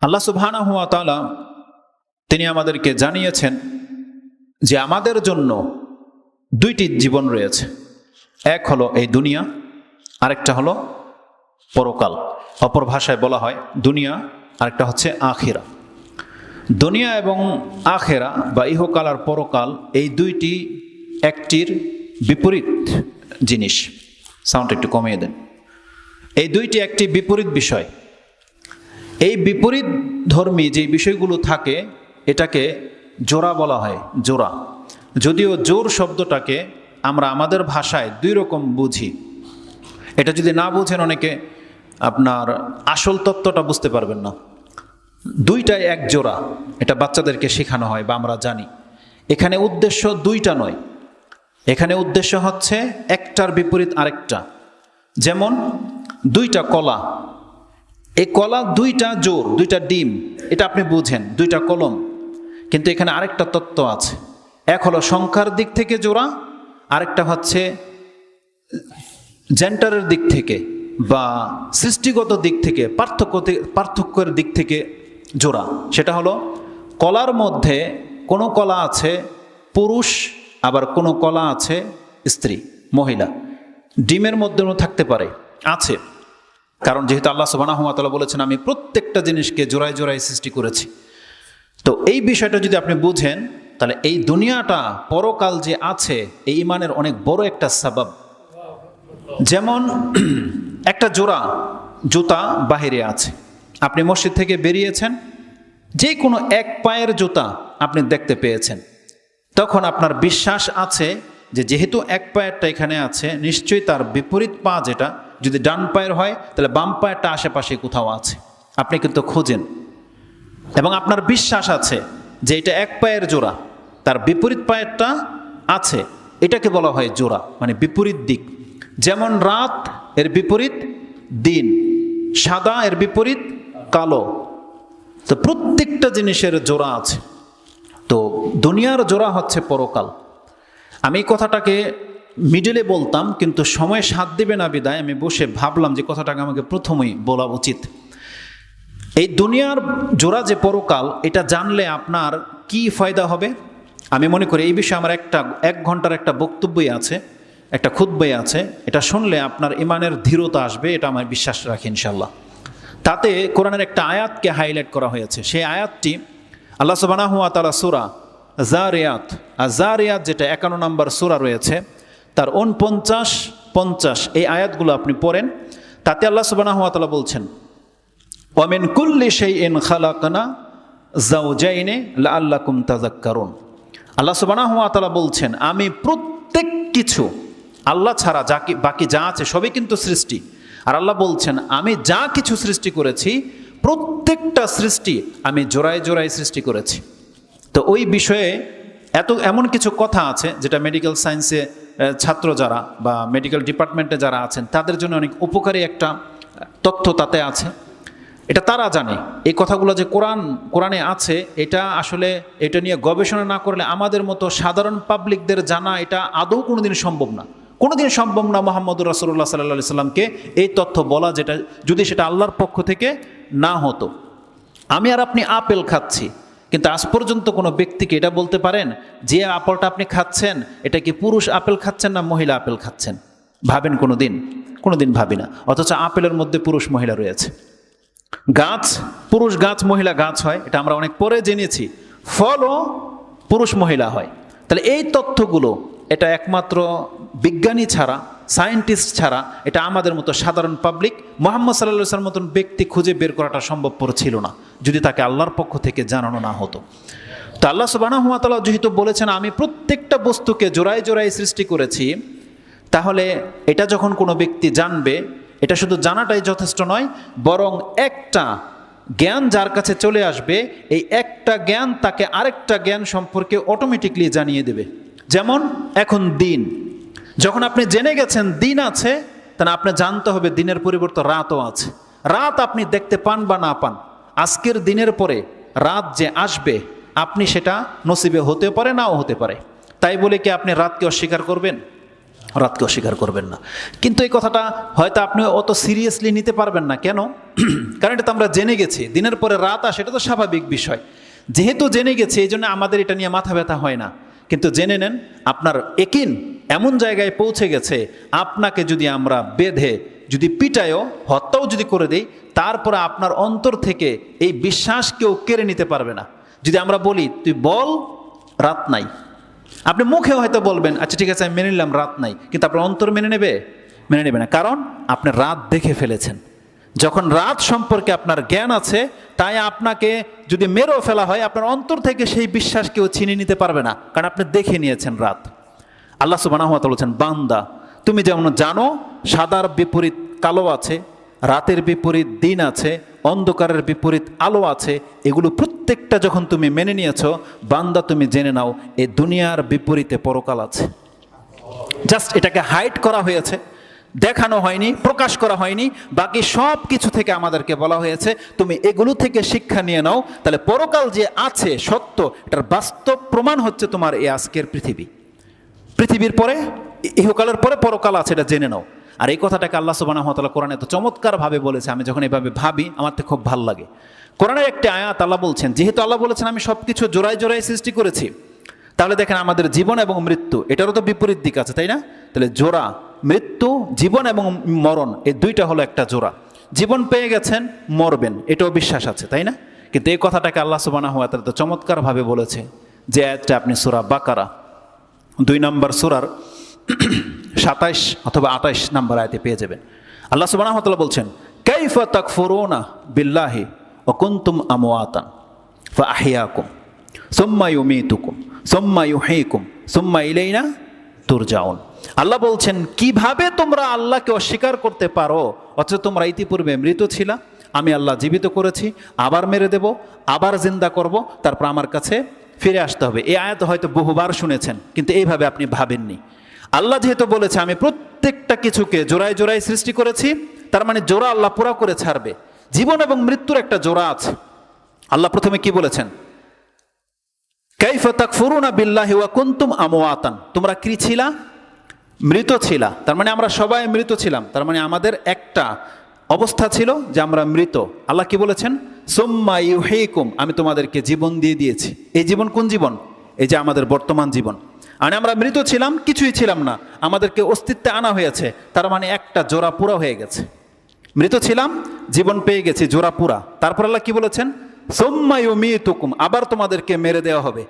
আল্লাহ সুবহানাহু হুয়া তাআলা তিনি আমাদেরকে জানিয়েছেন যে আমাদের জন্য দুইটি জীবন রয়েছে। এক হলো এই দুনিয়া, আরেকটা হলো পরকাল। অপর ভাষায় বলা হয় দুনিয়া, আরেকটা হচ্ছে আখেরা। দুনিয়া এবং আখেরা বা ইহকাল আর পরকাল এই দুইটি একটির বিপরীত জিনিস। সাউন্ড একটু কমিয়ে দেন। এই দুইটি একটি বিপরীত বিষয়। এই বিপরীত ধর্মী যে বিষয়গুলো থাকে, এটাকে জোড়া বলা হয়, জোড়া। যদিও জোর শব্দটাকে আমরা আমাদের ভাষায় দুই রকম বুঝি। এটা যদি না বুঝেন অনেকে আপনার আসল তত্ত্বটা বুঝতে পারবেন না। দুইটাই এক জোড়া, এটা বাচ্চাদেরকে শেখানো হয় বা আমরা জানি। এখানে উদ্দেশ্য দুইটা নয়। এখানে উদ্দেশ্য হচ্ছে একটার বিপরীত আরেকটা। যেমন, দুইটা কলা এই কলা দুইটা জোর, দুইটা ডিম, এটা আপনি বুঝেন, দুইটা কলম। কিন্তু এখানে আরেকটা তত্ত্ব আছে। এক হলো সংখ্যার দিক থেকে জোড়া, আরেকটা হচ্ছে জেন্টারের দিক থেকে বা সৃষ্টিগত দিক থেকে, পার্থক্য পার্থক্যের দিক থেকে জোড়া। সেটা হলো কলার মধ্যে কোনো কলা আছে পুরুষ, আবার কোনো কলা আছে স্ত্রী, মহিলা। ডিমের মধ্যেও থাকতে পারে, আছে। কারণ যেহেতু আল্লাহ সুবাহ বলেছেন, আমি প্রত্যেকটা জিনিসকে জোড়ায় জোড়ায় সৃষ্টি করেছি। তো এই বিষয়টা যদি আপনি বুঝেন, তাহলে এই দুনিয়াটা পরকাল যে আছে, এই ইমানের অনেক বড় একটা সাবাব। যেমন একটা জোড়া জুতা বাহিরে আছে। আপনি মসজিদ থেকে বেরিয়েছেন যে কোনো এক পায়ের জুতা আপনি দেখতে পেয়েছেন। তখন আপনার বিশ্বাস আছে যে যেহেতু এক পায়েরটা এখানে আছে, নিশ্চয়ই তার বিপরীত পা যেটা যদি ডান পায়ের হয়, তাহলে বাম পায়েরটা আশেপাশে কোথাও আছে। আপনি কিন্তু খোঁজেন। এবং আপনার বিশ্বাস আছে যে এটা এক পায়ের জোড়া, তার বিপরীত পায়েরটা আছে। এটাকে বলা হয় জোড়া মানে বিপরীত দিক। যেমন রাত এর বিপরীত, দিন। সাদা এর বিপরীত, কালো। তো প্রত্যেকটা জিনিসের জোড়া আছে। তো দুনিয়ার জোড়া হচ্ছে পরকাল। আমি কথাটাকে মিডলে বলতাম, কিন্তু সময় সাথ দেবে না বিদায়। আমি বসে ভাবলাম যে কথাটাকে আমাকে প্রথমেই বলা উচিত। এই দুনিয়ার জোড়া যে পরকাল, এটা জানলে আপনার কি ফায়দা হবে? আমি মনে করি এই বিষয়ে আমার একটা, এক ঘণ্টার একটা বক্তব্যই আছে, একটা খুদ্বই আছে। এটা শুনলে আপনার ইমানের ধীরতা আসবে, এটা আমার বিশ্বাস রাখি ইনশাল্লাহ তাতে কোরআনের একটা আয়াতকে হাইলাইট করা হয়েছে। সেই আয়াতটি আল্লাহ সুবানাহ তালা সুরা জারিয়াত। আর জারিয়াত যেটা একান্ন নম্বর সুরা রয়েছে তার উনপঞ্চাশ পঞ্চাশ পঞ্চাশ। এই আয়াতগুলো আপনি পড়েন, তাতে আল্লাহ সুবানাহ তালা বলছেন, ওয়ামিন কুল্লি সেই এন খালাকানা জাউজাইনে লাল্লাকুম তাজাক্কারুন আল্লাহ তাআলা বলছেন, আমি প্রত্যেক কিছু, আল্লাহ ছাড়া যা বাকি যা আছে সবই কিন্তু সৃষ্টি। আর আল্লাহ বলছেন, আমি যা কিছু সৃষ্টি করেছি, প্রত্যেকটা সৃষ্টি আমি জোড়ায় জোড়ায় সৃষ্টি করেছি। তো ওই বিষয়ে এত, এমন কিছু কথা আছে, যেটা মেডিকেল সায়েন্সে ছাত্র যারা বা মেডিকেল ডিপার্টমেন্টে যারা আছেন, তাদের জন্য অনেক উপকারী একটা তথ্য তাতে আছে। এটা তারা জানে। এই কথাগুলো যে কোরআন, কোরআনে আছে, এটা আসলে এটা নিয়ে গবেষণা না করলে আমাদের মতো সাধারণ পাবলিকদের জানা এটা আদৌ কোনোদিন সম্ভব না। কোনোদিন সম্ভব না মোহাম্মদুর রাসুল্লাহ সাল্লাহ সাল্লামকে এই তথ্য বলা যেটা, যদি সেটা আল্লাহর পক্ষ থেকে না হতো। আমি আর আপনি আপেল খাচ্ছি। কিন্তু আজ পর্যন্ত কোনো ব্যক্তিকে এটা বলতে পারেন যে আপেলটা আপনি খাচ্ছেন, এটা কি পুরুষ আপেল খাচ্ছেন না মহিলা আপেল খাচ্ছেন? ভাবেন কোনো দিন কোনো দিন ভাবি না। অথচ আপেলের মধ্যে পুরুষ মহিলা রয়েছে। গাছ, পুরুষ গাছ, মহিলা গাছ হয়, এটা আমরা অনেক পরে জেনেছি। ফলও পুরুষ মহিলা হয়। তাহলে এই তথ্যগুলো, এটা একমাত্র বিজ্ঞানী ছাড়া সায়েন্টিস্ট ছাড়া, এটা আমাদের মতো সাধারণ পাবলিক মোহাম্মদ সাল্লাম মতন ব্যক্তি খুঁজে বের করাটা সম্ভবপর ছিল না, যদি তাকে আল্লাহর পক্ষ থেকে জানানো না হতো। তো আল্লাহ সুবাহ যেহেতু বলেছেন, আমি প্রত্যেকটা বস্তুকে জোড়ায় জোড়ায় সৃষ্টি করেছি, তাহলে এটা যখন কোনো ব্যক্তি জানবে, এটা শুধু জানাটাই যথেষ্ট নয়, বরং একটা জ্ঞান যার কাছে চলে আসবে, এই একটা জ্ঞান তাকে আরেকটা জ্ঞান সম্পর্কে অটোমেটিকলি জানিয়ে দেবে। যেমন এখন দিন। যখন আপনি জেনে গেছেন দিন আছে, তাহলে আপনি জানতে হবে দিনের পরিবর্তে রাতও আছে। রাত আপনি দেখতে পান বা না পান, আজকের দিনের পরে রাত যে আসবে, আপনি সেটা নসিবে হতে পারে, নাও হতে পারে। তাই বলে কি আপনি রাতকে অস্বীকার করবেন? রাতকে অস্বীকার করবেন না। কিন্তু এই কথাটা হয়তো আপনি অত সিরিয়াসলি নিতে পারবেন না। কেন? কারণ এটা তো আমরা জেনে গেছি, দিনের পরে রাত আসে, এটা তো স্বাভাবিক বিষয়। যেহেতু জেনে গেছি, এই জন্য আমাদের এটা নিয়ে মাথা ব্যথা হয় না। কিন্তু জেনে নেন, আপনার একিন এমন জায়গায় পৌঁছে গেছে, আপনাকে যদি আমরা বেঁধে, যদি পিটায়ও, হত্যাও যদি করে দেই, তারপরে আপনার অন্তর থেকে এই বিশ্বাস কেউ কেড়ে নিতে পারবে না। যদি আমরা বলি, তুই বল, রাত নাই। আপনি মুখে হয়তো বলবেন আচ্ছা ঠিক আছে, আমি মেনে নিলাম, রাত নাই। কিন্তু আপনার অন্তর মেনে নেবে? মেনে নেবে না। কারণ আপনি রাত দেখে ফেলেছেন। যখন রাত সম্পর্কে আপনার জ্ঞান আছে, তাই আপনাকে যদি মেরেও ফেলা হয়, আপনার অন্তর থেকে সেই বিশ্বাস কেউ ছিনিয়ে নিতে পারবে না, কারণ আপনি দেখে নিয়েছেন রাত। আল্লাহ সুবাহ বলেছেন, বান্দা, তুমি যেমন জানো, সাদার বিপরীত কালো আছে, রাতের বিপরীত দিন আছে, অন্ধকারের বিপরীত আলো আছে, এগুলো প্রত্যেকটা যখন তুমি মেনে নিয়েছ, বান্দা তুমি জেনে নাও, এ দুনিয়ার বিপরীতে পরকাল আছে। জাস্ট এটাকে হাইট করা হয়েছে। দেখানো হয়নি, প্রকাশ করা হয়নি, বাকি সব কিছু থেকে আমাদেরকে বলা হয়েছে, তুমি এগুলো থেকে শিক্ষা নিয়ে নাও, তাহলে পরকাল যে আছে সত্য, এটার বাস্তব প্রমাণ হচ্ছে তোমার এই আজকের পৃথিবী। পৃথিবীর পরে, ইহকালের পরে পরকাল আছে, এটা জেনে নাও। আর এই কথাটাকে আল্লাহ সুবাহ তালা কোরআনে তো চমৎকারভাবে বলেছে, আমি যখন এভাবে ভাবি, আমার তো খুব ভালো লাগে। কোরআনের একটি আয়াত আল্লাহ বলছেন, যেহেতু আল্লাহ বলেছেন, আমি সব কিছু জোড়ায় জোড়ায় সৃষ্টি করেছি, তাহলে দেখেন আমাদের জীবন এবং মৃত্যু, এটারও তো বিপরীত দিক আছে, তাই না? তাহলে জোড়া মৃত্যু, জীবন এবং মরণ, এই দুইটা হলো একটা জোড়া। জীবন পেয়ে গেছেন, মরবেন, এটাও বিশ্বাস আছে, তাই না? কিন্তু এই কথাটাকে আল্লাহ সুবাহ তো চমৎকারভাবে বলেছে যে আয়াতটা আপনি সুরা বাকারা, দুই নম্বর সুরার সাতাইশ অথবা আঠাইশ নম্বর আয়তে পেয়ে যাবেন। আল্লাহ সুবাহতাল্লাহ বলছেন, কাইফা তাক ফোরোনা বিল্লাহি ও কুন্তুম আমোয়াতান ফা আহিয়াকুম সোম্মা ইউমিতুকুম, সোম্মা ইউহেকুম, সোম্মা ইলেইনা তুরজাউন। আল্লাহ বলছেন, কীভাবে তোমরা আল্লাহকে অস্বীকার করতে পারো? অথচ তোমরা ইতিপূর্বে মৃত ছিলা। আমি আল্লাহ জীবিত করেছি, আবার মেরে দেব, আবার জিন্দা করব, তারপর আমার কাছে ফিরে আসতে হবে। এই আয়াত হয়তো বহুবার শুনেছেন, কিন্তু এইভাবে আপনি ভাবেননি। আল্লাহ যেহেতু বলেছে, আমি প্রত্যেকটা কিছুকে জোড়ায় জোড়ায় সৃষ্টি করেছি, তার মানে জোড়া আল্লাহ পুরা করে ছাড়বে। জীবন এবং মৃত্যুর একটা জোড়া আছে। আল্লাহ প্রথমে কি বলেছেন? কাইফাতাক ফুরুনা বিল্লাহি ওয়া কুন্তুম আমওয়াতান। তোমরা কি ছিলা? মৃত ছিলা। তার মানে আমরা সবাই মৃত ছিলাম। তার মানে আমাদের একটা অবস্থা ছিল যে আমরা মৃত। আল্লাহ কি বলেছেন? সোম্মা ইউহেকুম, আমি তোমাদেরকে জীবন দিয়ে দিয়েছি। এই জীবন কোন জীবন? এই যে আমাদের বর্তমান জীবন। মানে আমরা মৃত ছিলাম, কিছুই ছিলাম না। আমাদেরকে অস্তিত্বে আনা হয়েছে। তার মানে একটা জোড়া পুরা হয়ে গেছে। মৃত ছিলাম, জীবন পেয়ে গেছি জোড়া পুরা। তারপর আল্লাহ কি বলেছেন? সোম্মা ইউমিতুকুম, আবার তোমাদেরকে মেরে দেওয়া হবে।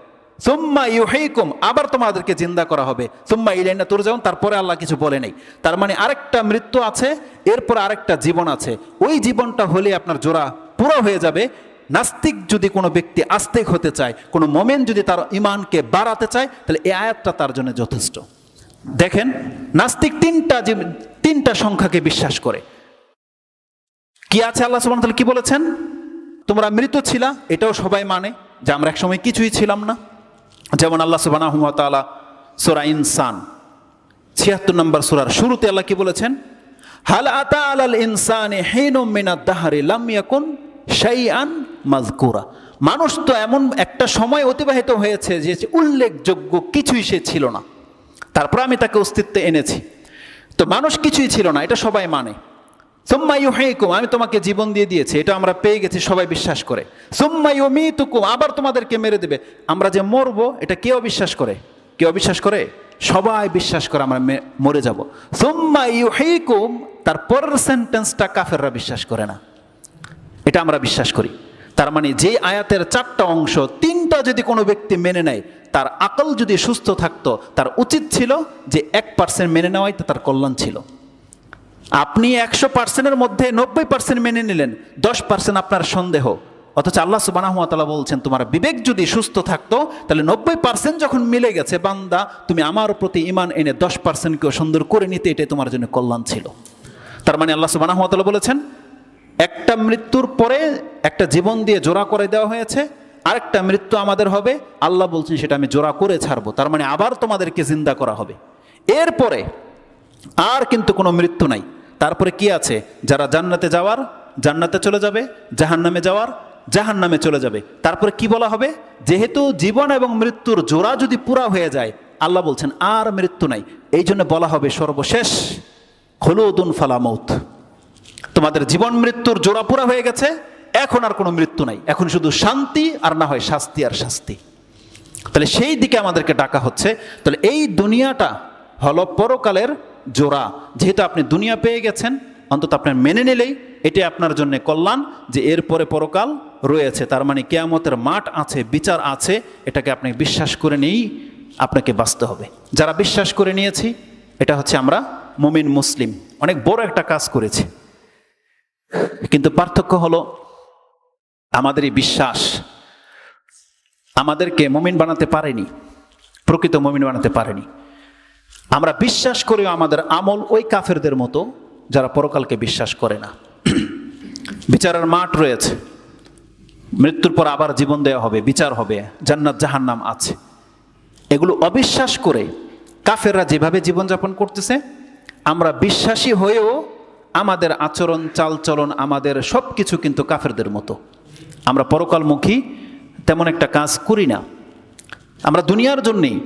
সোম্মা ইউহেকুম, আবার তোমাদেরকে জিন্দা করা হবে। সোম্মা ইলাইনা তোর যেমন তারপরে আল্লাহ কিছু বলে নেই। তার মানে আরেকটা মৃত্যু আছে, এরপর আরেকটা জীবন আছে। ওই জীবনটা হলে আপনার জোড়া পুরো হয়ে যাবে। নাস্তিক যদি কোনো ব্যক্তি আস্তিক হতে চায়, কোনো মোমেন যদি তার ইমানকে বাড়াতে চায়, তাহলে এই আয়াতটা তার জন্য যথেষ্ট। দেখেন, নাস্তিক তিনটা তিনটা সংখ্যাকে বিশ্বাস করে। কি আছে আল্লাহ তাআলা কি বলেছেন? তোমরা মৃত ছিলা, এটাও সবাই মানে যে আমরা একসময় কিছুই ছিলাম না। যেমন আল্লাহ তাআলা সূরা ইনসান, ছিয়াত্তর নম্বর সুরার শুরুতে আল্লাহ কি বলেছেন? হাল আতা আলাল ইনসানে হিনুম মিনাদ দাহরি লাম ইয়াকুন শাইআন মাযকুরা। মানুষ তো এমন একটা সময় অতিবাহিত হয়েছে যে উল্লেখযোগ্য কিছুই সে ছিল না। তারপর আমি তাকে অস্তিত্বে এনেছি। তো মানুষ কিছুই ছিল না, এটা সবাই মানে। সুম্মা ইউহিকুম, আমি তোমাকে জীবন দিয়ে দিয়েছি, এটা আমরা পেয়ে গেছি, সবাই বিশ্বাস করে। সুম্মা ইউমিতুকুম, আবার তোমাদেরকে মেরে দেবে। আমরা যে মরবো, এটা কেউ বিশ্বাস করে? কেউ বিশ্বাস করে? সবাই বিশ্বাস করে আমরা মরে যাব। সুম্মা ইউহিকুম, তার পরের সেন্টেন্সটা কাফেররা বিশ্বাস করে না। এটা আমরা বিশ্বাস করি। তার মানে যে আয়াতের চারটা অংশ, তিনটা যদি কোনো ব্যক্তি মেনে নেয়, তার আকল যদি সুস্থ থাকতো, তার উচিত ছিল যে এক পার্সেন্ট মেনে নেওয়াই তো তার কল্যাণ ছিল। আপনি একশো পার্সেন্টের মধ্যে নব্বই পার্সেন্ট মেনে নিলেন, দশ পার্সেন্ট আপনার সন্দেহ। অথচ আল্লাহ সুবানাহতালা বলছেন, তোমার বিবেক যদি সুস্থ থাকতো, তাহলে নব্বই পার্সেন্ট যখন মিলে গেছে, বান্দা, তুমি আমার প্রতি ইমান এনে দশ পার্সেন্টকেও সুন্দর করে নিতে, এটাই তোমার জন্য কল্যাণ ছিল। তার মানে আল্লাহ সুবানাহতালা বলেছেন, একটা মৃত্যুর পরে একটা জীবন দিয়ে জোড়া করে দেওয়া হয়েছে, আরেকটা মৃত্যু আমাদের হবে। আল্লাহ বলছেন, সেটা আমি জোড়া করে ছাড়বো। তার মানে আবার তোমাদেরকে জিন্দা করা হবে। এরপরে আর কিন্তু কোনো মৃত্যু নাই। তারপরে কি আছে? যারা জান্নাতে যাওয়ার, জান্নাতে চলে যাবে, জাহান্নামে যাওয়ার, জাহান্নামে চলে যাবে। তারপরে কি বলা হবে? যেহেতু জীবন এবং মৃত্যুর জোড়া যদি পুরা হয়ে যায়, আল্লাহ বলছেন, আর মৃত্যু নাই। এই জন্য বলা হবে সর্বশেষ হলুদুন ফালামৌত তোমাদের জীবন মৃত্যুর জোড়া পুরা হয়ে গেছে, এখন আর কোনো মৃত্যু নাই। এখন শুধু শান্তি আর না হয় শাস্তি আর শাস্তি। তাহলে সেই দিকে আমাদেরকে ডাকা হচ্ছে। তাহলে এই দুনিয়াটা হলো পরকালের জোড়া। যেহেতু আপনি দুনিয়া পেয়ে গেছেন, অন্তত আপনার মেনে নিলেই এটি আপনার জন্য কল্যাণ যে এরপরে পরকাল রয়েছে। তার মানে কেয়ামতের মাঠ আছে, বিচার আছে, এটাকে আপনি বিশ্বাস করে নিয়েই আপনাকে বাঁচতে হবে। যারা বিশ্বাস করে নিয়েছি, এটা হচ্ছে আমরা মুমিন মুসলিম। অনেক বড় একটা কাজ করেছি। কিন্তু পার্থক্য হলো আমাদের এই বিশ্বাস আমাদেরকে মমিন বানাতে পারেনি, প্রকৃত মমিন বানাতে পারেনি। আমরা বিশ্বাস করেও আমাদের আমল ওই কাফেরদের মতো যারা পরকালকে বিশ্বাস করে না। বিচারের মাঠ রয়েছে। মৃত্যুর পর আবার জীবন দেওয়া হবে, বিচার হবে, জান্নাত, জাহান্নাম আছে। এগুলো অবিশ্বাস করে কাফেররা যেভাবে জীবনযাপন করতেছে, আমরা বিশ্বাসী হয়েও আমাদের আচরণ, চালচলন, আমাদের সব কিছু কিন্তু কাফেরদের মতো। আমরা পরকালমুখী তেমন একটা কাজ করি না। আমরা দুনিয়ার জন্যেই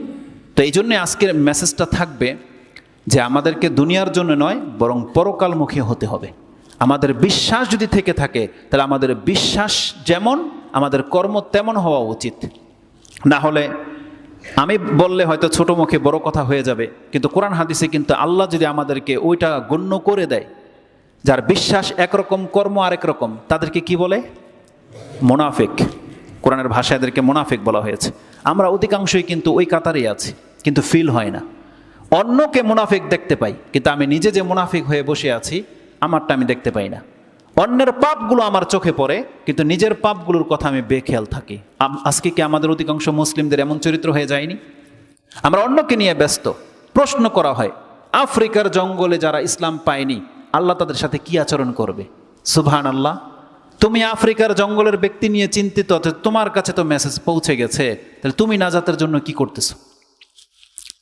তো এই জন্যে আজকের মেসেজটা থাকবে যে আমাদেরকে দুনিয়ার জন্য নয়, বরং পরকালমুখী হতে হবে। আমাদের বিশ্বাস যদি থেকে থাকে, তাহলে আমাদের বিশ্বাস যেমন, আমাদের কর্ম তেমন হওয়া উচিত। না হলে আমি বললে হয়তো ছোট মুখে বড় কথা হয়ে যাবে, কিন্তু কোরআন হাদিসে কিন্তু আল্লাহ যদি আমাদেরকে ওইটা গণ্য করে দেয়, যার বিশ্বাস একরকম, কর্ম আরেক রকম, তাদেরকে কি বলে? মোনাফেক। কোরআনের ভাষায় এদেরকে মোনাফেক বলা হয়েছে। আমরা অধিকাংশই কিন্তু ওই কাতারেই আছি, কিন্তু ফিল হয় না। অন্যকে মুনাফিক দেখতে পাই, কিন্তু আমি নিজে যে মুনাফিক হয়ে বসে আছি, আমারটা আমি দেখতে পাই না। অন্যের পাপগুলো আমার চোখে পড়ে, কিন্তু নিজের পাপগুলোর কথা আমি বেখেয়াল থাকি। আজকে কি আমাদের অধিকাংশ মুসলিমদের এমন চরিত্র হয়ে যায়নি? আমরা অন্যকে নিয়ে ব্যস্ত, প্রশ্ন করা হয়, আফ্রিকার জঙ্গলে যারা ইসলাম পায়নি, আল্লাহ তাদের সাথে কি আচরণ করবে? সুবহান আল্লাহ তুমি আফ্রিকার জঙ্গলের ব্যক্তি নিয়ে চিন্তিত তোমার কাছে তো মেসেজ পৌঁছে গেছে। তাহলে তুমি নাজাতের জন্য কি করতেছো?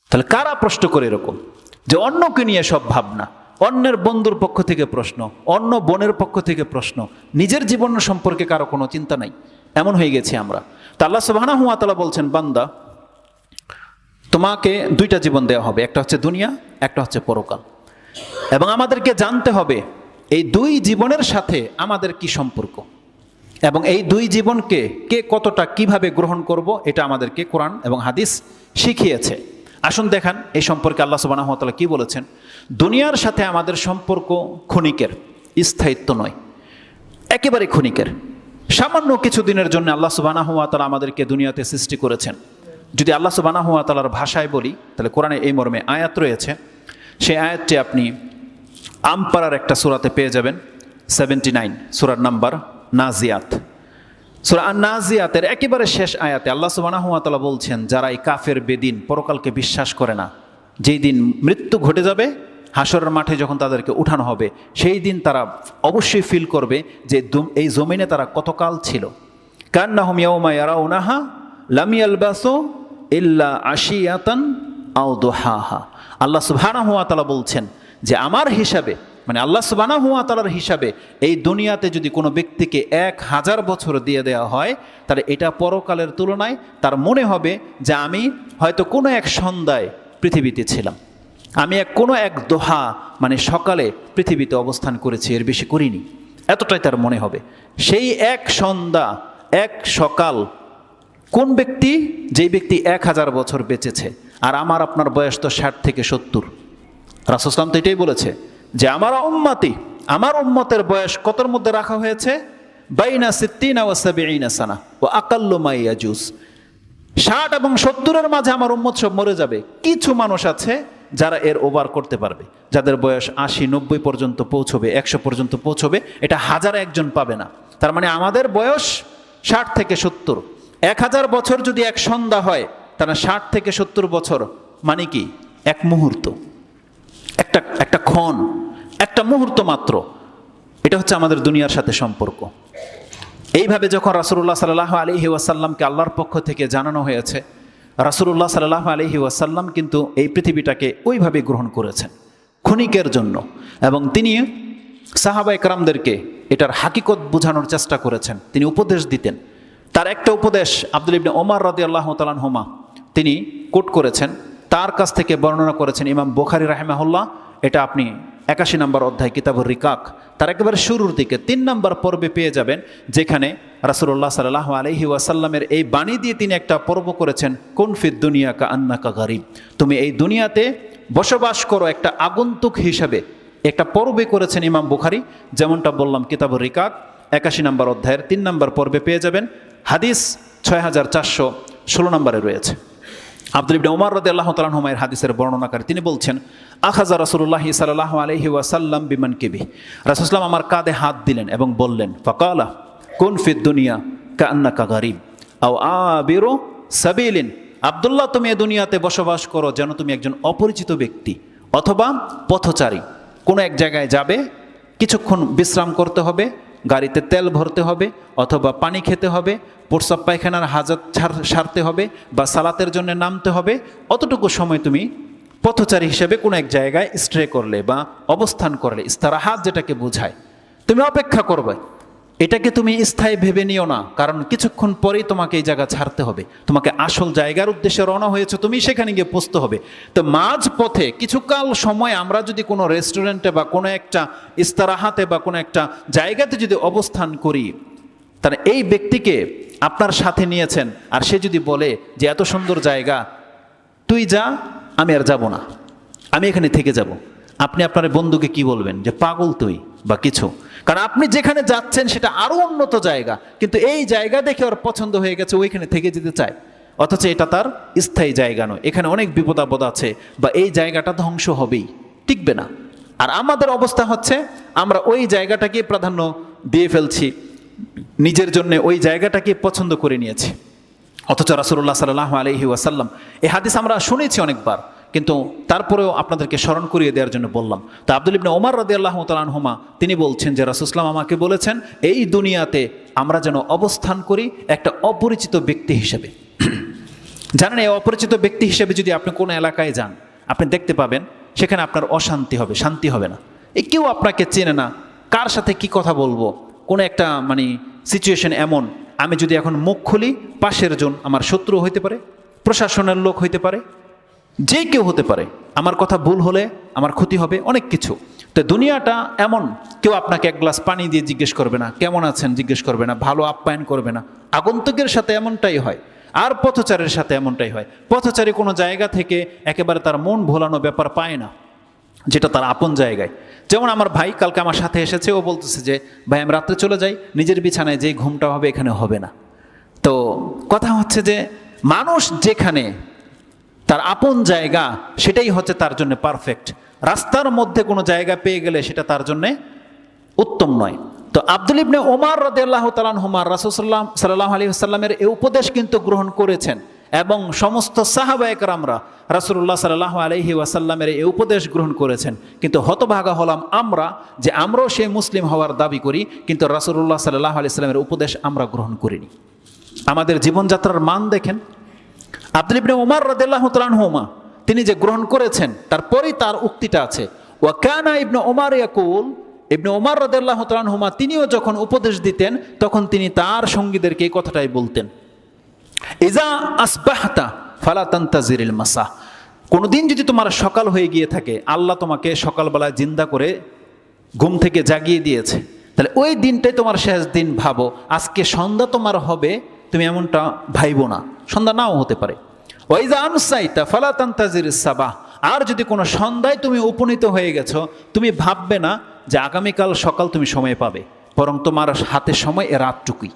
তাহলে কারা প্রশ্ন করে এরকম? যে অন্যকে নিয়ে সব ভাবনা, অন্যের বন্ধুর পক্ষ থেকে প্রশ্ন, অন্য বোনের পক্ষ থেকে প্রশ্ন, নিজের জীবন সম্পর্কে কারও কোনো চিন্তা নাই। এমন হয়ে গেছি আমরা। তা আল্লাহ সুবাহানা হুয়া তালা বলছেন, বান্দা, তোমাকে দুইটা জীবন দেওয়া হবে, একটা হচ্ছে দুনিয়া, একটা হচ্ছে পরকাল। এবং আমাদেরকে জানতে হবে এই দুই জীবনের সাথে আমাদের কি সম্পর্ক? এবং এই দুই জীবনকে কে কতটা কীভাবে গ্রহণ করব, এটা আমাদেরকে কোরআন এবং হাদিস শিখিয়েছে। আসুন দেখান, এই সম্পর্কে আল্লাহ সুবাহ তালা কি বলেছেন? দুনিয়ার সাথে আমাদের সম্পর্ক ক্ষণিকের, স্থায়িত্ব নয়, একেবারে ক্ষণিকের। সামান্য কিছু দিনের জন্য আল্লাহ সুবাহ তালা আমাদেরকে দুনিয়াতে সৃষ্টি করেছেন। যদি আল্লাহ সুবাহ তালার ভাষায় বলি, তাহলে কোরআনে এই মর্মে আয়াত রয়েছে। সেই আয়াতটি আপনি আমপাড়ার একটা সুরাতে পেয়ে যাবেন সেভেন্টি নাইন সুরার নাম্বার নাজিয়াত। সুরা নাজিয়াতের একেবারে শেষ আয়াতে আল্লাহ সুবানাহুয়াতালা বলছেন, যারা এই কাফের বেদিন পরকালকে বিশ্বাস করে না, যেই দিন মৃত্যু ঘটে যাবে হাসরের মাঠে যখন তাদেরকে উঠানো হবে, সেই দিন তারা অবশ্যই ফিল করবে যে এই জমিনে তারা কতকাল ছিল। কান্নাহুম ইয়াউমা ইয়ারাউনাহা লাম ইল্লা আশিয়াতান আও দুহাহা। আল্লাহ সুবহানাহু বলছেন যে আমার হিসাবে মানে আল্লাহ সুবহানাহু ওয়া তাআলার হিসাবে এই দুনিয়াতে যদি কোনো ব্যক্তিকে এক হাজার বছর দিয়ে দেওয়া হয়, তাহলে এটা পরকালের তুলনায় তার মনে হবে যে আমি হয়তো কোনো এক সন্ধ্যায় পৃথিবীতে ছিলাম। আমি এক, কোনো এক দোহা মানে সকালে পৃথিবীতে অবস্থান করেছি, এর বেশি করিনি। এতটাই তার মনে হবে। সেই এক সন্ধ্যা, এক সকাল, কোন ব্যক্তি? যেই ব্যক্তি এক হাজার বছর বেঁচেছে। আর আমার আপনার বয়স তো ষাট থেকে সত্তর। রাসুসলাম তো এটাই বলেছে যে আমার উম্মাতি, আমার উম্মতের বয়স কতর মধ্যে রাখা হয়েছে? বাইনা সিদ্দিনা ও সাবিনা সানা ও আকাল্লু মাইয়া জুস ষাট এবং সত্তরের মাঝে আমার উম্মত সব মরে যাবে। কিছু মানুষ আছে যারা এর ওভার করতে পারবে। যাদের বয়স আশি, নব্বই পর্যন্ত পৌঁছবে, একশো পর্যন্ত পৌঁছবে, এটা হাজার একজন পাবে না। তার মানে আমাদের বয়স ষাট থেকে সত্তর। এক হাজার বছর যদি এক সন্ধ্যা হয়, তাহলে ষাট থেকে সত্তর বছর মানে কি? এক মুহূর্ত। একটা একটা ক্ষণ, একটা মুহূর্ত মাত্র। এটা হচ্ছে আমাদের দুনিয়ার সাথে সম্পর্ক। এইভাবে যখন রাসুল্লাহ সাল্লাহ আলহি ওয়াসাল্লামকে আল্লাহর পক্ষ থেকে জানানো হয়েছে রাসুল্লাহ সাল্লাহ আলহি ওয়াসাল্লাম কিন্তু এই পৃথিবীটাকে ওইভাবে গ্রহণ করেছেন, ক্ষণিকের জন্য। এবং তিনি সাহাবা একরামদেরকে এটার হাকিকত বোঝানোর চেষ্টা করেছেন। তিনি উপদেশ দিতেন। তার একটা উপদেশ আব্দুল ইবনে ওমর রাদি আল্লাহ তালান হোমা তিনি কোট করেছেন। তার কাছ থেকে বর্ণনা করেছেন ইমাম বোখারি রাহেমাহুল্লাহ। এটা আপনি একাশি নম্বর অধ্যায় কিতাবুর রিকাক। তার একেবারে শুরুর দিকে তিন নম্বর পর্বে পেয়ে যাবেন, যেখানে রাসুল্লাহ সাল্লাহ আলহি ওয়াসাল্লামের এই বাণী দিয়ে তিনি একটা পর্ব করেছেন কোনফিদ দুনিয়া কা আন্না কা গারিব। তুমি এই দুনিয়াতে বসবাস করো একটা আগন্তুক হিসাবে। একটা পর্বে করেছেন ইমাম বুখারি, যেমনটা বললাম কিতাবুর রিকাক। একাশি নম্বর অধ্যায়ের তিন নম্বর পর্বে পেয়ে যাবেন। হাদিস ছয় হাজার চারশো ষোলো নম্বরে রয়েছে। আব্দুল ইবনে ওমর রদি আল্লাহ তালাহুমায়ের হাদিসের বর্ণনাকারী। তিনি বলছেন, আখাজা রাসুল্লাহি সাল্লাহ আলহি ওয়াসাল্লাম বিমান কেবি। রাসুসলাম আমার কাঁধে হাত দিলেন এবং বললেন, ফকালা কোন ফিদ দুনিয়া কান্না কা গরিব আও আবিরো সাবিলিন। আবদুল্লাহ, তুমি এ দুনিয়াতে বসবাস করো যেন তুমি একজন অপরিচিত ব্যক্তি অথবা পথচারী। কোনো এক জায়গায় যাবে, কিছুক্ষণ বিশ্রাম করতে হবে গাড়িতে তেল ভরতে হবে অথবা পানি খেতে হবে প্রস্রাব পায়খানার হাজত সারতে হবে বা সালাতের জন্য নামতে হবে, অতটুকু সময় তুমি পথচারী হিসেবে কোনো এক জায়গায় স্ট্রে করলে বা অবস্থান করলে, ইস্তারাহাত যেটাকে বোঝায়। তুমি অপেক্ষা করবে। এটাকে তুমি স্থায়ী ভেবে নিও না, কারণ কিছুক্ষণ পরেই তোমাকে এই জায়গা ছাড়তে হবে। তোমাকে আসল জায়গার উদ্দেশ্যে রওনা হয়েছে, তুমি সেখানে গিয়ে পৌঁছতে হবে। তো মাঝ পথে কিছুকাল সময় আমরা যদি কোনো রেস্টুরেন্টে বা কোনো একটা ইস্তারাহাতে বা কোনো একটা জায়গাতে যদি অবস্থান করি, তাহলে এই ব্যক্তিকে আপনার সাথে নিয়েছেন, আর সে যদি বলে যে, এত সুন্দর জায়গা, তুই যা, আমি আর যাব না। আমি এখানে থেকে যাব। আপনি আপনার বন্ধুকে কি বলবেন? যে, পাগল তুই, বা কিছু। কারণ আপনি যেখানে যাচ্ছেন সেটা আরও উন্নত জায়গা। কিন্তু এই জায়গা দেখে ওর পছন্দ হয়ে গেছে ওইখানে থেকে যেতে চায়। অথচ এটা তার স্থায়ী জায়গা নয়। এখানে অনেক বিপদ আপদ আছে বা এই জায়গাটা ধ্বংস হবেই, টিকবে না। আর আমাদের অবস্থা হচ্ছে, আমরা ওই জায়গাটাকে প্রাধান্য দিয়ে ফেলছি, নিজের জন্য ওই জায়গাটাকে পছন্দ করে নিয়েছি। অথচ রাসুল্লাহ সাল্লাহ আলহি ওয়াসাল্লাম এই হাদিস আমরা শুনেছি অনেকবার কিন্তু তারপরেও আপনাদেরকে স্মরণ করিয়ে দেওয়ার জন্য বললাম। তো আব্দুল ইবনে ওমর রদি আল্লাহ তালানহুমা তিনি বলছেন যে রাসুসলাম আমাকে বলেছেন, এই দুনিয়াতে আমরা যেন অবস্থান করি একটা অপরিচিত ব্যক্তি হিসেবে। জানেন, এই অপরিচিত ব্যক্তি হিসেবে যদি আপনি কোনো এলাকায় যান, আপনি দেখতে পাবেন, সেখানে আপনার অশান্তি হবে, শান্তি হবে না। এই কেউ আপনাকে চেনে না, কার সাথে কি কথা বলব? কোনো একটা মানে সিচুয়েশন এমন, আমি যদি এখন মুখ খুলি, পাশের জন আমার শত্রু হইতে পারে, প্রশাসনের লোক হইতে পারে যে কেউ হতে পারে, আমার কথা ভুল হলে আমার ক্ষতি হবে অনেক কিছু। তো দুনিয়াটা এমন, কেউ আপনাকে এক গ্লাস পানি দিয়ে জিজ্ঞেস করবে না, কেমন আছেন জিজ্ঞেস করবে না, ভালো আপ্যায়ন করবে না। আগন্তুকের সাথে এমনটাই হয়, আর পথচারের সাথে এমনটাই হয়। পথচারী কোনো জায়গা থেকে একেবারে তার মন ভোলানো ব্যাপার পায় না, যেটা তার আপন জায়গায়। যেমন আমার ভাই কালকে আমার সাথে এসেছে, ও বলতেছে যে, ভাই, আমি রাত্রে চলে যাই, নিজের বিছানায় যেই ঘুমটা হবে এখানে হবে না। তো কথা হচ্ছে যে, মানুষ যেখানে তার আপন জায়গা, সেটাই হচ্ছে তার জন্য পারফেক্ট রাস্তার মধ্যে কোনো জায়গা পেয়ে গেলে সেটা তার জন্যে উত্তম নয়। তো আব্দুল ইবনে ওমার রদে আল্লাহ তালান হুমার রাসুসাল্লাম সাল্লাহ আলী সাল্লামের এই উপদেশ কিন্তু গ্রহণ করেছেন এবং সমস্ত সাহাবায়করামরা রাসুল্লাহ সাল্লাহ আলহি ওয়াসাল্লামের এই উপদেশ গ্রহণ করেছেন। কিন্তু হতভাগা হলাম আমরা যে আমরাও সেই মুসলিম হওয়ার দাবি করি, কিন্তু রাসুল্লাহ সাল্লাহ আলি সাল্লামের উপদেশ আমরা গ্রহণ করিনি। আমাদের জীবনযাত্রার মান দেখেন আব্দুল ইবনে উমার রাদিয়াল্লাহু তাআলা হুমা তিনি যে গ্রহণ করেছেন, তারপরেই তার উক্তিটা আছে। ওয়া কানা ইবনে উমার ইয়াকুল, ইবনে উমার রাদিয়াল্লাহু তাআলা হুমা তিনিও যখন উপদেশ দিতেন, তখন তিনি তার সঙ্গীদেরকে এই কথাটাই বলতেন। ইজা আসবাহতা ফালা তান্তাজিরিল মাসা কোনোদিন যদি তোমার সকাল হয়ে গিয়ে থাকে, আল্লাহ তোমাকে সকালবেলায় জিন্দা করে ঘুম থেকে জাগিয়ে দিয়েছে। তাহলে ওই দিনটাই তোমার শেষ দিন ভাবো। আজকে সন্ধ্যা তোমার হবে তুমি এমনটা ভাইবো না। সন্ধ্যা নাও হতে পারে। তান্তাজির সাবাহ আর যদি কোনো সন্ধ্যায় তুমি উপনীত হয়ে গেছো, তুমি ভাববে না যে আগামীকাল সকাল তুমি সময় পাবে, বরং তোমার হাতে সময় এ রাতটুকুই।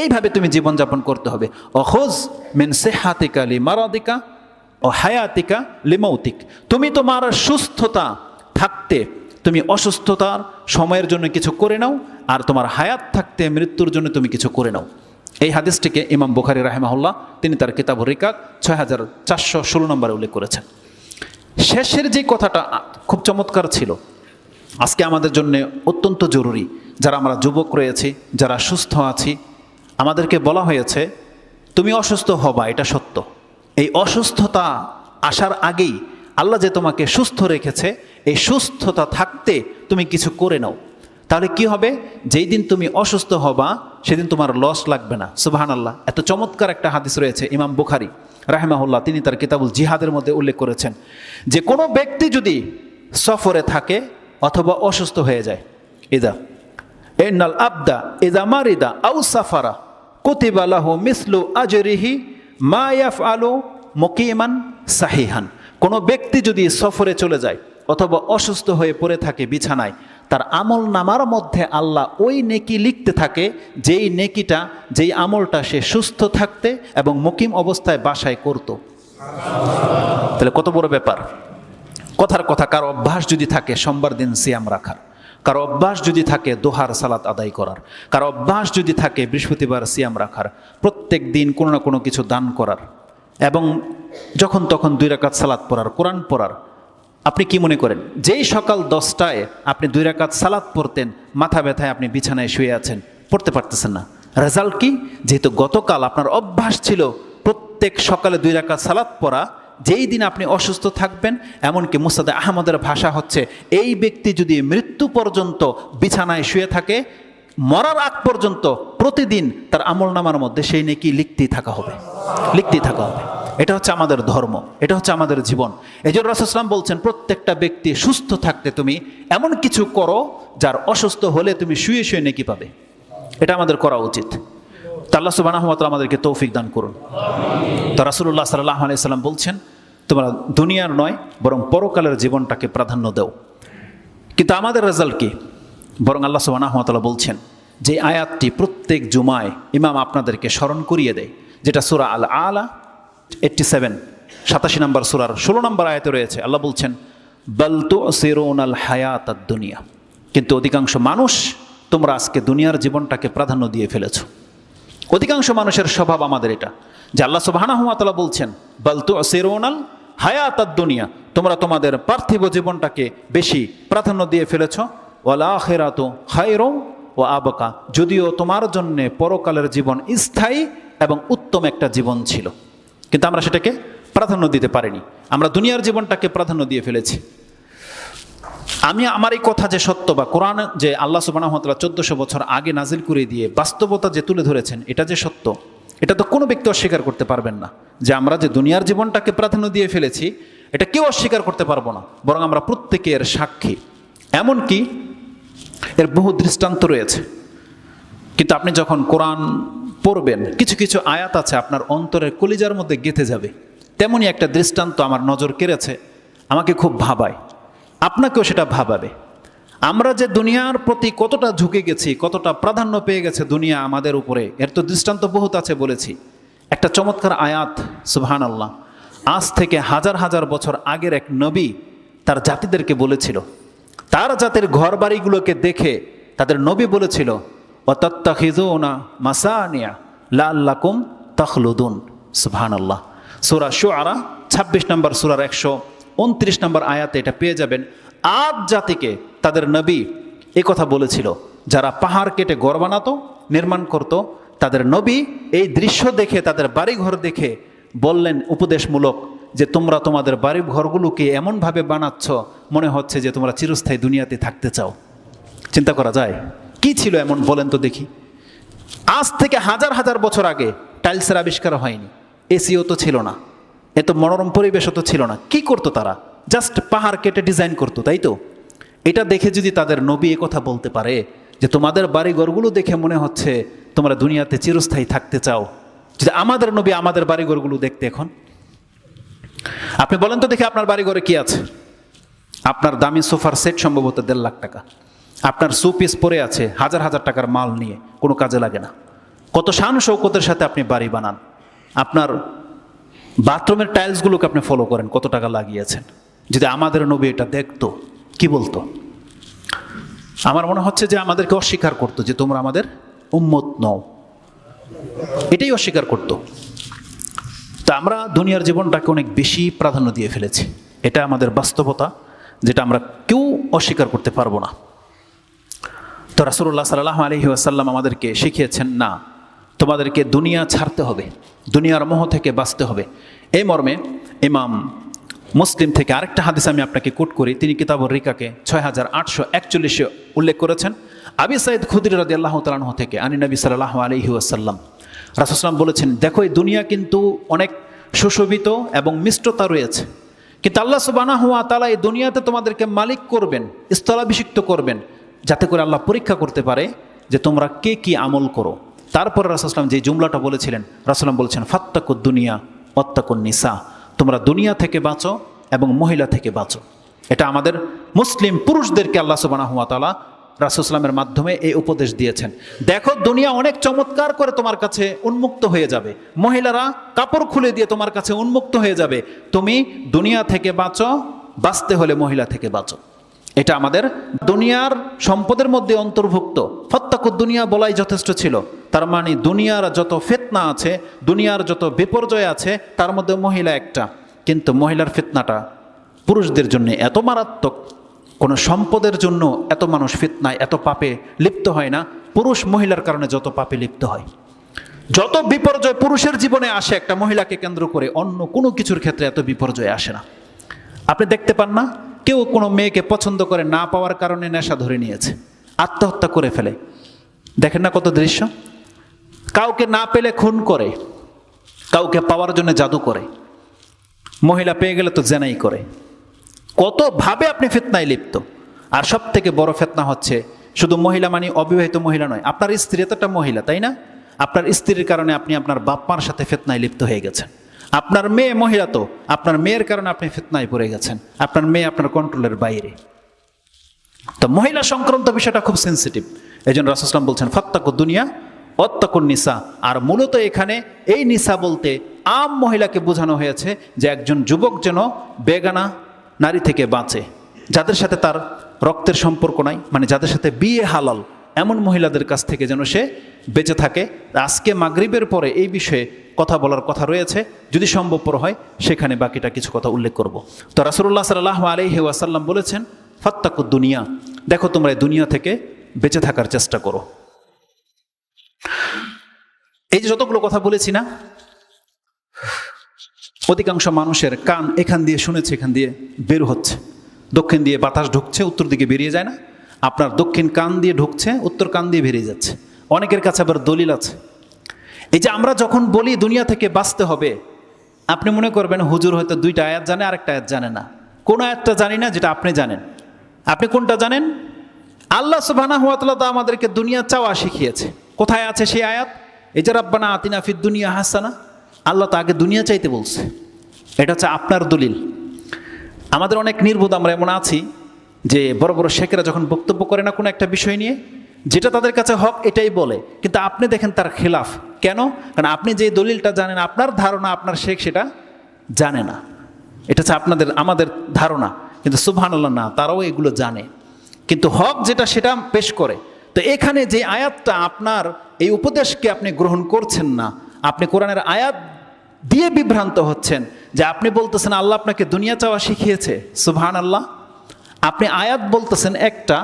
এইভাবে তুমি জীবনযাপন করতে হবে। অখোজ মেন সেহাতিকা লি মারাদিকা ও হায়াতিকা লিমৌতিক তুমি তোমার সুস্থতা থাকতে, তুমি অসুস্থতার সময়ের জন্য কিছু করে নাও, আর তোমার হায়াত থাকতে, মৃত্যুর জন্য তুমি কিছু করে নাও। এই হাদিসটিকে ইমাম বুখারি রাহেমাহুল্লাহ, তিনি তার কিতাব রিকাক ছয় হাজার চারশো ষোলো নম্বরে উল্লেখ করেছেন। শেষের যে কথাটা খুব চমৎকার ছিল, আজকে আমাদের জন্য অত্যন্ত জরুরি, যারা আমরা যুবক রয়েছি, যারা সুস্থ আছি, আমাদেরকে বলা হয়েছে, তুমি অসুস্থ হবা, এটা সত্য। এই অসুস্থতা আসার আগেই আল্লাহ যে তোমাকে সুস্থ রেখেছে, এই সুস্থতা থাকতে তুমি কিছু করে নাও। তাহলে কি হবে? যেই দিন তুমি অসুস্থ হবা, সেদিন তোমার লস লাগবে না। সুবাহান আল্লাহ এত চমৎকার একটা হাদিস রয়েছে, ইমাম বুখারি রাহেমাহুল্লাহ, তিনি তার কিতাবুল জিহাদের মধ্যে উল্লেখ করেছেন। যে কোনো ব্যক্তি যদি সফরে থাকে অথবা অসুস্থ হয়ে যায়, ইদা এনাল আবদা ইদা মারিদা আউ সাফারা কুতিবালাহু মিসলু আজরিহি মা ইয়াফ আলু মকিমান সাহিহান। কোনো ব্যক্তি যদি সফরে চলে যায় অথবা অসুস্থ হয়ে পড়ে থাকে বিছানায় তার আমল নামার মধ্যে আল্লাহ ওই নেকি লিখতে থাকে, যেই নেকিটা, যেই আমলটা সে সুস্থ থাকতে এবং মকিম অবস্থায় বাসায় করত। তাহলে কত বড় ব্যাপার। কথার কথা, কারও অভ্যাস যদি থাকে, সোমবার দিন সিয়াম রাখার। কারও অভ্যাস যদি থাকে, দোহার সালাত আদায় করার। কারও অভ্যাস যদি থাকে, বৃহস্পতিবার সিয়াম রাখার। প্রত্যেক দিন কোনো না কোনো কিছু দান করার। এবং যখন তখন দুই রাকাত সালাত পড়ার, কোরআন পড়ার। আপনি কি মনে করেন? যেই সকাল দশটায় আপনি দুই রাকাত সালাত পড়তেন, মাথা ব্যথায় আপনি বিছানায় শুয়ে আছেন, পড়তে পারতেছেন না। রেজাল্ট কি? যেহেতু গতকাল আপনার অভ্যাস ছিল প্রত্যেক সকালে দুই রাকাত সালাত পড়া, যেই দিন আপনি অসুস্থ থাকবেন, এমনকি মুসাদে আহমদের ভাষা হচ্ছে, এই ব্যক্তি যদি মৃত্যু পর্যন্ত বিছানায় শুয়ে থাকে মরার আগ পর্যন্ত প্রতিদিন তার আমল নামার মধ্যে সেই নেকি লিখতেই থাকা হবে। লিখতেই থাকা হবে। এটা হচ্ছে আমাদের ধর্ম। এটা হচ্ছে আমাদের জীবন। জন্য রাসুসলাম বলছেন, প্রত্যেকটা ব্যক্তি সুস্থ থাকতে তুমি এমন কিছু করো যার অসুস্থ হলে তুমি শুয়ে শুয়ে নেকি পাবে। এটা আমাদের করা উচিত। তা আল্লাহ সুবাহ আমাদেরকে তৌফিক দান করুন। তো রাসুল্লাহ সাল্লাহ আলাইসাল্লাম বলছেন, তোমরা দুনিয়ার নয়, বরং পরকালের জীবনটাকে প্রাধান্য দাও। কিন্তু আমাদের রেজাল্ট কি? বরং আল্লাহ সুবাহ বলছেন, যে আয়াতটি প্রত্যেক জুমায় ইমাম আপনাদেরকে স্মরণ করিয়ে দেয়, যেটা সুরা আল আলা এইট্টি সেভেন সাতাশি নম্বর সুরার ষোলো নম্বর আয়াতে রয়েছে। আল্লাহ বলছেন বলতু সিরোন আল হায়াত দুনিয়া কিন্তু অধিকাংশ মানুষ তোমরা আজকে দুনিয়ার জীবনটাকে প্রাধান্য দিয়ে ফেলেছো। অধিকাংশ মানুষের স্বভাব আমাদের এটা, যে আল্লাহ সুবাহানাহমাতালা বলছেন বলতু সিরোনাল হায়াত দুনিয়া তোমরা তোমাদের পার্থিব জীবনটাকে বেশি প্রাধান্য দিয়ে ফেলেছ ওয়ালা হায়রো ও আবকা। যদিও তোমার জন্যে পরকালের জীবন স্থায়ী এবং উত্তম একটা জীবন ছিল। কিন্তু আমরা সেটাকে প্রাধান্য দিতে পারিনি। আমরা দুনিয়ার জীবনটাকে প্রাধান্য দিয়ে ফেলেছি। আমি আমার এই কথা যে সত্য বা কোরআন যে আল্লাহ সুবাহতাল্লাহ চোদ্দশো বছর আগে নাজিল করে দিয়ে বাস্তবতা যে তুলে ধরেছেন, এটা যে সত্য, এটা তো কোনো ব্যক্তি অস্বীকার করতে পারবেন না। যে আমরা যে দুনিয়ার জীবনটাকে প্রাধান্য দিয়ে ফেলেছি, এটা কেউ অস্বীকার করতে পারব না। বরং আমরা প্রত্যেকের সাক্ষী। এমনকি এর বহু দৃষ্টান্ত রয়েছে। কিন্তু আপনি যখন কোরআন পড়বেন, কিছু কিছু আয়াত আছে আপনার অন্তরের কলিজার মধ্যে গেঁথে যাবে। তেমনই একটা দৃষ্টান্ত আমার নজর কেড়েছে, আমাকে খুব ভাবায়। আপনাকেও সেটা ভাবাবে। আমরা যে দুনিয়ার প্রতি কতটা ঝুঁকে গেছি, কতটা প্রাধান্য পেয়ে গেছে দুনিয়া আমাদের উপরে, এর তো দৃষ্টান্ত বহুত আছে বলেছি। একটা চমৎকার আয়াত সুবহান আল্লাহ আজ থেকে হাজার হাজার বছর আগের এক নবী তার জাতিদেরকে বলেছিল তার জাতির ঘর বাড়িগুলোকে দেখে তাদের নবী বলেছিল অতত্তাখিজুনা মাসানিয়া লা আল্লাকুম তখলুদুন। সুবহান আল্লাহ সুরা আরা ছাব্বিশ নম্বর সুরার একশো উনত্রিশ নম্বর আয়াতে এটা পেয়ে যাবেন। আদ জাতিকে তাদের নবী এ কথা বলেছিল, যারা পাহাড় কেটে গড় বানাতো, নির্মাণ করত, তাদের নবী এই দৃশ্য দেখে, তাদের বাড়িঘর দেখে বললেন উপদেশমূলক যে তোমরা তোমাদের বাড়ি ঘরগুলোকে এমনভাবে বানাচ্ছ, মনে হচ্ছে যে তোমরা চিরস্থায়ী দুনিয়াতে থাকতে চাও। চিন্তা করা যায়? কি ছিল এমন বলেন তো দেখি। আজ থেকে হাজার হাজার বছর আগে টাইলসের আবিষ্কার হয়নি। এসিও তো ছিল না। এত মনোরম পরিবেশও তো ছিল না। কি করতো তারা? জাস্ট পাহাড় কেটে ডিজাইন করতো, তাই তো? এটা দেখে যদি তাদের নবী এ কথা বলতে পারে, যে তোমাদের বাড়িঘরগুলো দেখে মনে হচ্ছে তোমরা দুনিয়াতে চিরস্থায়ী থাকতে চাও, যদি আমাদের নবী আমাদের বাড়িঘরগুলো দেখতে এখন। আপনি বলেন তো দেখি আপনার বাড়িঘরে কি আছে? আপনার দামি সোফার সেট সম্ভবত দেড় লাখ টাকা। আপনার সুপিস পরে আছে হাজার হাজার টাকার মাল নিয়ে, কোনো কাজে লাগে না। কত শান শৌকতের সাথে আপনি বাড়ি বানান। আপনার বাথরুমের টাইলসগুলোকে আপনি ফলো করেন, কত টাকা লাগিয়েছেন। যদি আমাদের নবী এটা দেখতো, কি বলতো? আমার মনে হচ্ছে যে আমাদেরকে অস্বীকার করতো যে তোমরা আমাদের উম্মত নও। এটাই অস্বীকার করতো। তা আমরা দুনিয়ার জীবনটাকে অনেক বেশি প্রাধান্য দিয়ে ফেলেছি। এটা আমাদের বাস্তবতা, যেটা আমরা কেউ অস্বীকার করতে পারব না। তো রাসুল্লাহ সাল্লাহ আলহি আসাল্লাম আমাদেরকে শিখিয়েছেন, না, তোমাদেরকে দুনিয়া ছাড়তে হবে, দুনিয়ার মোহ থেকে বাঁচতে হবে। এই মর্মে ইমাম মুসলিম থেকে আরেকটা হাদিস আমি আপনাকে কোট করি। তিনি কিতাবর রিকাকে ছয় হাজার আটশো একচল্লিশে উল্লেখ করেছেন। আবি সাইদ খুদির রাদি আল্লাহ তালাহ থেকে আনি নবী সাল্লাহ আলহি আসাল্লাম রাসুসলাম বলেছেন, দেখো, এই দুনিয়া কিন্তু অনেক সুশোভিত এবং মিষ্টতা রয়েছে। কিন্তু আল্লাহ সুবানা হুয়া তালা এই দুনিয়াতে তোমাদেরকে মালিক করবেন, স্থলাভিষিক্ত করবেন, যাতে করে আল্লাহ পরীক্ষা করতে পারে যে তোমরা কে কি আমল করো। তারপরে রাসুলাম যে জুমলাটা বলেছিলেন রাসুলাম বলেছেন ফাত্তাকুদ দুনিয়া অত্তাকুন নিসা। তোমরা দুনিয়া থেকে বাঁচো এবং মহিলা থেকে বাঁচো। এটা আমাদের মুসলিম পুরুষদেরকে আল্লাহ সুবানা হুয়া তালা রাসুসলামের মাধ্যমে এই উপদেশ দিয়েছেন। দেখো, দুনিয়া অনেক চমৎকার করে তোমার কাছে উন্মুক্ত হয়ে যাবে। মহিলারা কাপড় খুলে দিয়ে তোমার কাছে উন্মুক্ত হয়ে যাবে। তুমি দুনিয়া থেকে বাঁচো, বাঁচতে হলে মহিলা থেকে বাঁচো। এটা আমাদের দুনিয়ার সম্পদের মধ্যে অন্তর্ভুক্ত। ফত্তাকুদ দুনিয়া বলাই যথেষ্ট ছিল। তার মানে দুনিয়ার যত ফেতনা আছে, দুনিয়ার যত বিপর্যয় আছে, তার মধ্যে মহিলা একটা। কিন্তু মহিলার ফেতনাটা পুরুষদের জন্য এত মারাত্মক কোনো সম্পদের জন্য এত মানুষ ফিতনায়, এত পাপে লিপ্ত হয় না। পুরুষ মহিলার কারণে যত পাপে লিপ্ত হয়। যত বিপর্যয় পুরুষের জীবনে আসে, একটা মহিলাকে কেন্দ্র করে অন্য কোনো কিছুর ক্ষেত্রে এত বিপর্যয় আসে না। আপনি দেখতে পান না? কেউ কোনো মেয়েকে পছন্দ করে না পাওয়ার কারণে নেশা ধরে নিয়েছে। আত্মহত্যা করে ফেলে। দেখেন না কত দৃশ্য? কাউকে না পেলে খুন করে। কাউকে পাওয়ার জন্য জাদু করে। মহিলা পেয়ে গেলে তো জেনাই করে। কতভাবে আপনি ফেতনায় লিপ্ত? আর সব থেকে বড় ফেতনা হচ্ছে শুধু মহিলা মানে অবিবাহিত মহিলা নয়, আপনার স্ত্রী তো একটা মহিলা, তাই না? আপনার স্ত্রীর কারণে আপনি আপনার বাপ্পার সাথে ফেতনায় লিপ্ত হয়ে গেছেন। আপনার মেয়ে মহিলা তো, আপনার মেয়ের কারণে আপনি ফেতনায় পড়ে গেছেন। আপনার মেয়ে আপনার কন্ট্রোলের বাইরে। তো মহিলা সংক্রান্ত বিষয়টা খুব সেন্সিটিভ এই জন্য রাসুসলাম বলছেন ফত্তাকু দুনিয়া অত্তাকুন নিসা। আর মূলত এখানে এই নিসা বলতে আম মহিলাকে বোঝানো হয়েছে যে একজন যুবক যেন বেগানা নারী থেকে বাঁচে। যাদের সাথে তার রক্তের সম্পর্ক নাই মানে যাদের সাথে বিয়ে হালাল, এমন মহিলাদের কাছ থেকে যেন সে বেঁচে থাকে। আজকে মাগরিবের পরে এই বিষয়ে কথা বলার কথা রয়েছে। যদি সম্ভবপর হয়, সেখানে বাকিটা কিছু কথা উল্লেখ করব। তো রাসুল্লাহ সাল্লাহ আলহি ওয়াসাল্লাম বলেছেন ফত্তাকুদ দুনিয়া। দেখো তোমরা এই দুনিয়া থেকে বেঁচে থাকার চেষ্টা করো। এই যে যতগুলো কথা বলেছি না অধিকাংশ মানুষের কান এখান দিয়ে শুনেছে, এখান দিয়ে বের হচ্ছে। দক্ষিণ দিয়ে বাতাস ঢুকছে, উত্তর দিকে বেরিয়ে যায় না। আপনার দক্ষিণ কান দিয়ে ঢুকছে, উত্তর কান দিয়ে বেরিয়ে যাচ্ছে। অনেকের কাছে আবার দলিল আছে। এই যে আমরা যখন বলি দুনিয়া থেকে বাঁচতে হবে, আপনি মনে করবেন হুজুর হয়তো দুইটা আয়াত জানে, আরেকটা আয়াত জানে না। কোন আয়াতটা জানি না, যেটা আপনি জানেন। আপনি কোনটা জানেন? আল্লাহ সুবানা হুয়াতলা তা আমাদেরকে দুনিয়া চাওয়া শিখিয়েছে। কোথায় আছে সেই আয়াত? এই যে, রাব্বানা আতিনা ফিদ দুনিয়া হাসানা। আল্লাহ তো আগে দুনিয়া চাইতে বলছে। এটা হচ্ছে আপনার দলিল। আমাদের অনেক নির্বোধ আমরা এমন আছি যে বড় বড় শেখেরা যখন বক্তব্য করে না কোনো একটা বিষয় নিয়ে, যেটা তাদের কাছে হক এটাই বলে। কিন্তু আপনি দেখেন তার খেলাফ। কেন? কারণ আপনি যে দলিলটা জানেন, আপনার ধারণা, আপনার শেখ সেটা জানে না। এটা হচ্ছে আপনাদের, আমাদের ধারণা। কিন্তু সুবহানাল্লাহ না, তারাও এগুলো জানে। কিন্তু হক যেটা, সেটা পেশ করে। তো এখানে যে আয়াতটা আপনার, এই উপদেশকে আপনি গ্রহণ করছেন না, আপনি কোরআনের আয়াত দিয়ে বিভ্রান্ত হচ্ছেন যে আপনি বলতেছেন, আল্লাহ আপনাকে দুনিয়া চাওয়া শিখিয়েছে। সুবহান আল্লাহ আপনি আয়াত বলতেছেন একটা,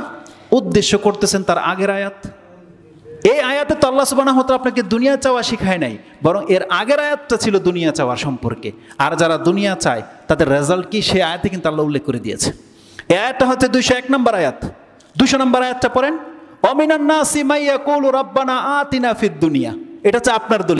উদ্দেশ্য করতেছেন তার আগের আয়াত। এই আয়াতে তো আল্লাহ সুবাহ আপনাকে দুনিয়া চাওয়া শিখায় নাই, বরং এর আগের আয়াতটা ছিল দুনিয়া চাওয়ার সম্পর্কে। আর যারা দুনিয়া চায়, তাদের রেজাল্ট কি? সেই আয়াতে কিন্তু আল্লাহ উল্লেখ করে দিয়েছে। এই আয়াতটা হচ্ছে দুইশো এক নম্বর আয়াত। দুশো নম্বর আয়াতটা পড়েন অমিনান্না সিমাইয়া কৌল রব্বানা আতিনা ফিদ দুনিয়া। এটা হচ্ছে আপনার দলিল।